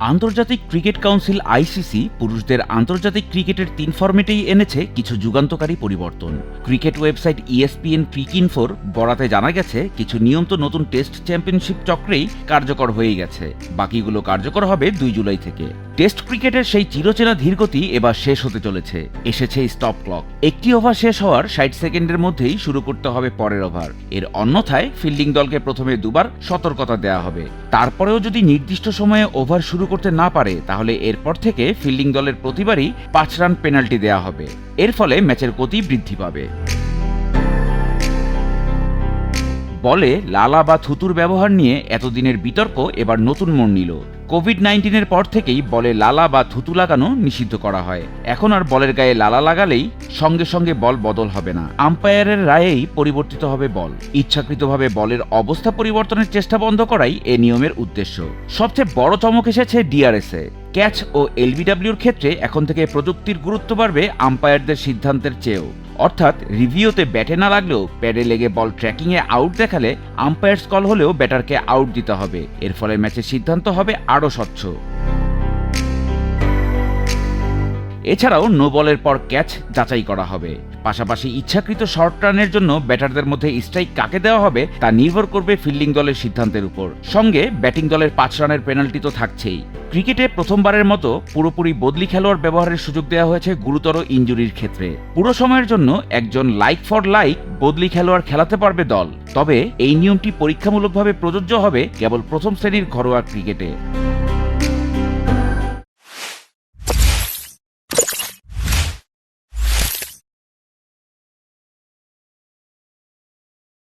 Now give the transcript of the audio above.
আন্তর্জাতিক cricket council ICC পুরুষদের আন্তর্জাতিক ক্রিকেটের তিন ফর্মেটেই এনেছে কিছু যুগান্তকারী পরিবর্তন। ক্রিকেট ওয়েবসাইট ইএসপিএন ইএসপিএন ক্রিকিনফোর বরাতে জানা গেছে, কিছু নিয়ম তো নতুন টেস্ট চ্যাম্পিয়নশিপ চক্রেই কার্যকর হয়ে গেছে। বাকিগুলো কার্যকর হবে দুই জুলাই থেকে। টেস্ট ক্রিকেটের সেই চিরচেনা ধীরগতি এবার শেষ হতে চলেছে। এসেছে স্টপ ক্লক একটি ওভার শেষ হওয়ার ষাট সেকেন্ডের মধ্যেই শুরু করতে হবে পরের ওভার এর অন্যথায় ফিল্ডিং দলকে প্রথমে দুবার সতর্কতা দেওয়া হবে। তারপরেও যদি নির্দিষ্ট সময়ে ওভার শুরু করতে না পারে, তাহলে এরপর থেকে ফিল্ডিং দলের প্রতিবারই পাঁচ রান পেনাল্টি দেওয়া হবে। এর ফলে ম্যাচের গতি বৃদ্ধি পাবে। বলে লালা বা থুতুর ব্যবহার নিয়ে এতদিনের বিতর্ক এবার নতুন মোড় নিল। কোভিড নাইন্টিনের পর থেকেই বলে লালা বা থুতু লাগানো নিষিদ্ধ করা হয়। এখন আর বলের গায়ে লালা লাগালেই সঙ্গে সঙ্গে বল বদল হবে না। আম্পায়ারের রায়েই পরিবর্তিত হবে বল। ইচ্ছাকৃতভাবে বলের অবস্থা পরিবর্তনের চেষ্টা বন্ধ করাই এ নিয়মের উদ্দেশ্য। সবচেয়ে বড় চমক এসেছে ডিআরএসে। ক্যাচ ও এলবিডব্লিউর ক্ষেত্রে এখন থেকে প্রযুক্তির গুরুত্ব বাড়বে আম্পায়ারদের সিদ্ধান্তের চেয়েও। অর্থাৎ রিভিউতে ব্যাটে না লাগলেও প্যাডে লেগে বল ট্র্যাকিংয়ে আউট দেখালে আম্পায়ার্স কল হলেও ব্যাটারকে আউট দিতে হবে। এর ফলে ম্যাচের সিদ্ধান্ত হবে আরও স্বচ্ছ। এছাড়াও নো বলের পর ক্যাচ যাচাই করা হবে। পাশাপাশি ইচ্ছাকৃত শর্ট রানের জন্য ব্যাটারদের মধ্যে স্ট্রাইক কাকে দেওয়া হবে, তা নির্ভর করবে ফিল্ডিং দলের সিদ্ধান্তের উপর। সঙ্গে ব্যাটিং দলের পাঁচ রানের পেনাল্টি তো থাকছেই। ক্রিকেটে প্রথমবারের মতো পুরোপুরি বদলি খেলোয়াড় ব্যবহারের সুযোগ দেওয়া হয়েছে গুরুতর ইনজুরির ক্ষেত্রে। পুরো সময়ের জন্য একজন লাইক ফর লাইক বদলি খেলোয়াড় খেলাতে পারবে দল। তবে এই নিয়মটি পরীক্ষামূলকভাবে প্রযোজ্য হবে কেবল প্রথম শ্রেণির ঘরোয়া ক্রিকেটে।